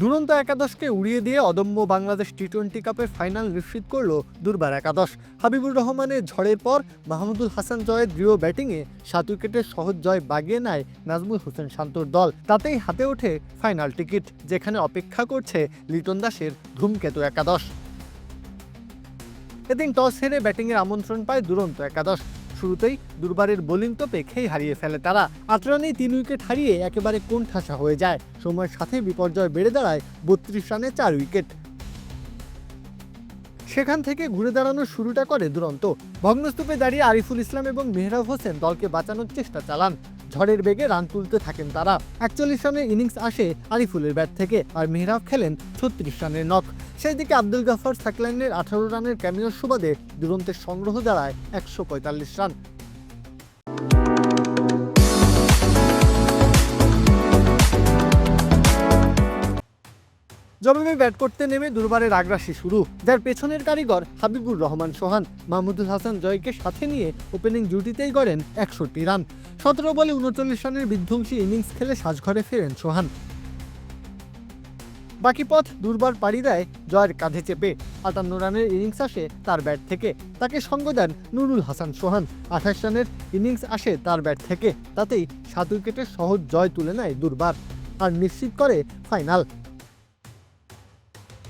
দুরন্ত একাদশকে উড়িয়ে দিয়ে অদম্য বাংলাদেশ টি টোয়েন্টি কাপের ফাইনাল নিশ্চিত করল দুর্বার একাদশ। হাবিবুর রহমানের ঝড়ের পর মাহমুদুল হাসান জয়ের দৃঢ় ব্যাটিংয়ে সাত উইকেটের সহজ জয় বাগিয়ে নেয় নাজমুল হোসেন শান্তর দল। তাতেই হাতে ওঠে ফাইনাল টিকিট, যেখানে অপেক্ষা করছে লিটন দাসের ধূমকেতু একাদশ। এদিন টস হেরে ব্যাটিংয়ের আমন্ত্রণ পায় দুরন্ত একাদশ। শুরুতেই দুর্বারের বোলিং তোপে খেই হারিয়ে ফেলে তারা। আট রানেই তিন উইকেট হারিয়ে একেবারে কোণঠাসা হয়ে যায়। সময়ের সাথে বিপর্যয় বেড়ে দাঁড়ায় বত্রিশ রানে চার উইকেট। সেখান থেকে ঘুরে দাঁড়ানোর শুরুটা করে দুরন্ত। ভগ্নস্তূপে দাঁড়িয়ে আরিফুল ইসলাম এবং মেহরাব হোসেন দলকে বাঁচানোর চেষ্টা চালান। ঝড়ের বেগে রান তুলতে থাকেন তারা। একচল্লিশ রানের ইনিংস আসে আরিফুলের ব্যাট থেকে আর মেহরাব খেলেন ছত্রিশ রানের নখ। সেই দিকে আব্দুল গাফার সাকলাইনের আঠারো রানের ক্যামিওর সুবাদে দুরন্তের সংগ্রহ দাঁড়ায় একশো পঁয়তাল্লিশ রান। জবাবে ব্যাট করতে নেমে দুর্বারের আগ্রাসী শুরু। যার পেছনের কারিগর হাবিবুর রহমান সোহান, মাহমুদুল হাসান জয়কে সাথে নিয়ে ওপেনিং জুটিতেই গড়েন একষট্টি রান। সতেরো বলে উনচল্লিশ রানের বিধ্বংসী ইনিংস খেলে সাজঘরে ফেরেন সোহান। বাকি পথ দুর্বার পাড়ি দেয় জয়ের কাঁধে চেপে। আটান্ন রানের ইনিংস আসে তার ব্যাট থেকে। তাকে সঙ্গ দেন নুরুল হাসান সোহান। আঠাশ রানের ইনিংস আসে তার ব্যাট থেকে। তাতেই সাত উইকেটের সহজ জয় তুলে নেয় দুর্বার। আর নিশ্চিত করে ফাইনাল।